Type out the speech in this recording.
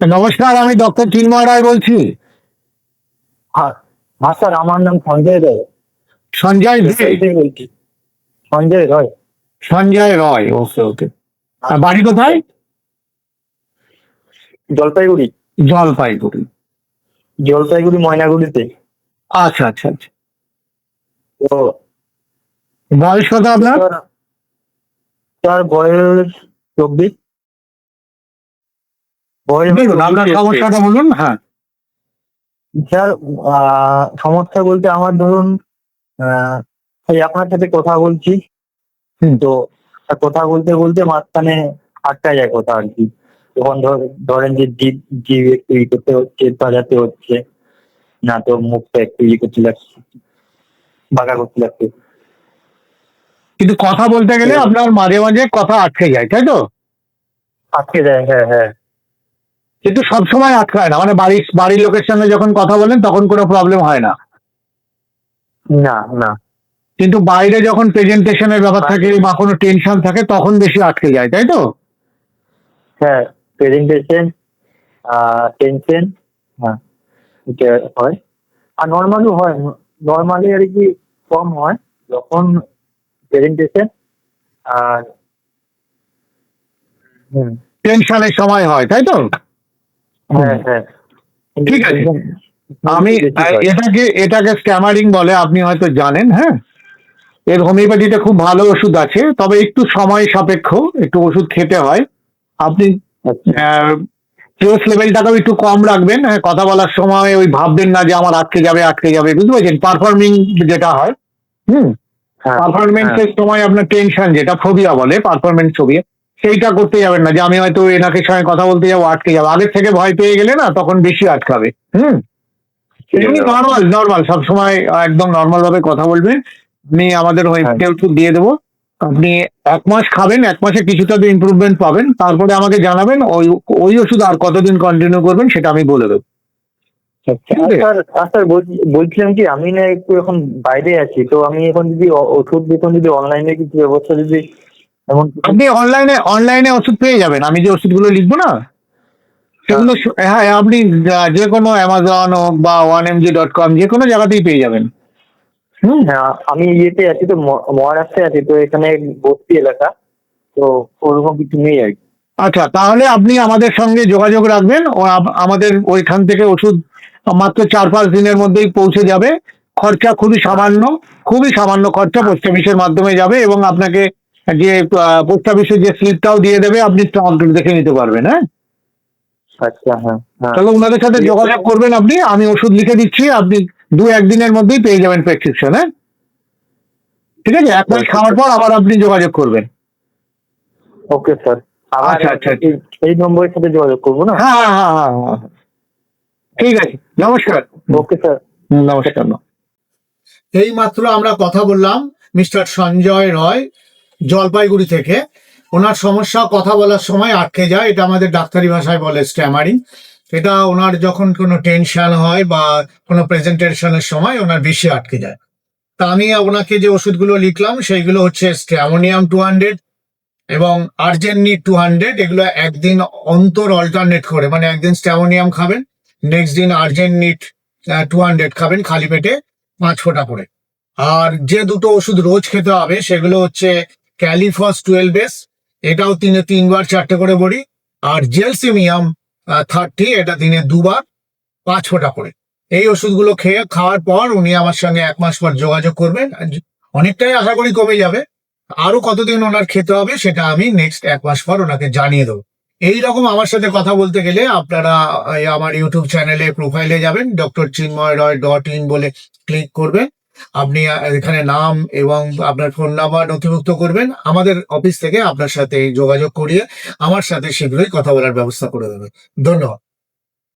নমস্কার আমি ডক্টর চিন্ময় রায় বলছি। হ্যাঁ স্যার আমার নাম সঞ্জয় রায়। সঞ্জয় দে। বলছি। সঞ্জয় রায়। সঞ্জয় রয় ওকে ওকে। বাড়ি কোথায়? জলপাইগুড়ি। জলপাইগুড়ি। জলপাইগুড়ি ময়নাগুড়িতে। আচ্ছা আচ্ছা আচ্ছা। তো বয়স কত আপনার? স্যার বয়স চব্বিশ। আপনার সমস্যাটা বলুন হ্যাঁ। স্যার সমস্যা বলতে আমার ধরুন এই আপনার সাথে কথা বলছি। তো কথা বলতে বলতে মাঝখানে আটকা যায় কথা আর কি। তখন ধর- ধরেন যে জিভ জিভ একটু ই করতে হচ্ছে বাজাতে হচ্ছে না তো মুখটা একটু ই করতে লাগছে বাঁকা করতে লাগছে। কিন্তু কথা বলতে গেলে আপনার মাঝে মাঝে কথা আটকে যায় তাই তো? আটকে যায় হ্যাঁ হ্যাঁ। কিন্তু সবসময় আটকায় না। মানে বাড়ির বাড়ির লোকের সঙ্গে যখন কথা বলেন তখন কোনো প্রবলেম হয় না। না না। কিন্তু বাইরে যখন প্রেজেন্টেশনের ব্যাপার থাকে বা কোনো টেনশন থাকে তখন বেশি আটকে যায় তাই তো? হ্যাঁ প্রেজেন্টেশন টেনশন হ্যাঁ হয়। আর নর্মালি হয় নর্মালি আর কি কম হয়। যখন প্রেজেন্টেশন আর টেনশনের সময় হয় তাই তো? ঠিক আছে। আমি এটাকে এটাকে স্ক্যামারিং বলে আপনি হয়তো জানেন হ্যাঁ? এর হোমিওপ্যাথিতে খুব ভালো ওষুধ আছে তবে একটু সময় সাপেক্ষ একটু ওষুধ খেতে হয়। আপনি স্ট্রেস লেভেলটাকেও একটু কম রাখবেন হ্যাঁ, কথা বলার সময় ওই ভাববেন না যে আমার আটকে যাবে আটকে যাবে বুঝতে পারছেন? পারফর্মিং যেটা হয় হুম? হ্যাঁ, পারফরমেন্সের সময় আপনার টেনশন যেটা ফোবিয়া বলে পারফরমেন্স ফোবিয়া সেইটা করতে যাবেন না। যে আমি হয়তো এনাকে সঙ্গে কথা বলতে যাব আটকে যাব। আগের থেকে ভয় পেয়ে গেলে না তখন বেশি আটকাবে। হুম? এমনি নর্মাল নর্মাল সবসময় একদম নর্মাল ভাবে কথা বলবেন। আপনি আমাদের ওয়েবসাইটে ওষুধ দিয়ে দেবো। আপনি এক মাস খাবেন এক মাসে কিছুটা ইমপ্রুভমেন্ট পাবেন। তারপরে আমাকে জানাবেন ওই ওই ওষুধ আর কতদিন কন্টিনিউ করবেন সেটা আমি বলে দেবো। ঠিক আর আছে? স্যার আর বলছিলাম কি আমি না একটু এখন বাইরে আছি। তো আমি এখন যদি ওষুধ এখন যদি অনলাইনে কিছু ব্যবস্থা যদি এমন আপনি অনলাইনে অনলাইনে ওষুধ পেয়ে যাবেন। আমি যে ওষুধগুলো লিখব না সেগুলো স- হ্যাঁ আপনি যে কোনো অ্যামাজন বা one M G dot com যে কোনো জায়গাতেই পেয়ে যাবেন। হুম হ্যাঁ আমি ইয়েতে আছি তো মহারাষ্ট্রে আছি তো এখানে বস্তি এলাকা। তো ওরকম কিছু নেই আর কি। আচ্ছা তাহলে আপনি আমাদের সঙ্গে যোগাযোগ রাখবেন। ও আমাদের ওইখান থেকে ওষুধ মাত্র চার পাঁচ দিনের মধ্যেই পৌঁছে যাবে। খরচা খুবই সামান্য খুবই সামান্য খরচা পোস্ট অফিসের মাধ্যমে যাবে এবং আপনাকে যে পোস্ট অফিসের যে স্লিপটাও দিয়ে দেবে আপনি দেখে নিতে পারবেন হ্যাঁ? আচ্ছা হ্যাঁ হ্যাঁ। তাহলে ওনাদের সাথে যোগাযোগ করবেন আপনি আমি ওষুধ লিখে দিচ্ছি আপনি দু একদিনের মধ্যেই পেয়ে যাবেন প্রেসক্রিপশন হ্যাঁ? ঠিক আছে? এক মাস খাওয়ার পর আবার আপনি যোগাযোগ করবেন। ওকে স্যার আচ্ছা, আচ্ছা, আচ্ছা। এই- নম্বরের সাথে যোগাযোগ করব না? হ্যাঁ হ্যাঁ হ্যাঁ হ্যাঁ হ্যাঁ। ঠিক আছে। নমস্কার। ওকে স্যার হুম, নমস্কার। এই মাত্র আমরা কথা বললাম মিস্টার সঞ্জয় রয় জলপাইগুড়ি থেকে। ওনার সমস্যা, কথা বলার সময় আটকে যায়। এটা আমাদের ডাক্তারি ভাষায় বলে স্ট্যামারিং। এটা ওনার যখন কোনো টেনশন হয় বা কোনো প্রেজেন্টেশনের সময় ওনার বেশি আটকে যায়। তা আমি ওনাকে যে ওষুধগুলো লিখলাম, সেইগুলো হচ্ছে স্ট্যামোনিয়াম টু হান্ড্রেড এবং আর্জেন্নি টু হান্ড্রেড। এগুলো একদিন অন্তর অল্টারনেট করে মানে একদিন স্ট্যামোনিয়াম খাবেন নেক্সট দিন আর্জেন্নিট টু হান্ড্রেড খাবেন খালি পেটে পাঁচ ফোঁটা করে। আর যে দুটো ওষুধ রোজ খেতে হবে, সেগুলো হচ্ছে ক্যালিফস টুয়েলভ এস, এটাও দিনে তিনবার চারটে করে বড়ি, আর জেলসিমিয়াম থার্টি এটা দিনে দুবার পাঁচ ফোঁটা করে। এই ওষুধগুলো খেয়ে, খাওয়ার পর উনি আমার সঙ্গে এক মাস পর যোগাযোগ করবেন অনেকটাই আশা করি কমে যাবে। আরও কতদিন ওনার খেতে হবে সেটা আমি নেক্সট এক মাস পর ওনাকে জানিয়ে দেবো। এই রকম আমার সাথে কথা বলতে গেলে আপনারা আমার ইউটিউব চ্যানেলে প্রোফাইলে যাবেন doctor Chinmoy Roy dot in বলে ক্লিক করবেন। আপনি এখানে নাম এবং আপনার ফোন নাম্বার নথিভুক্ত করবেন। আমাদের অফিস থেকে আপনার সাথে যোগাযোগ করিয়ে আমার সাথে শীঘ্রই কথা বলার ব্যবস্থা করে দেবে। ধন্যবাদ।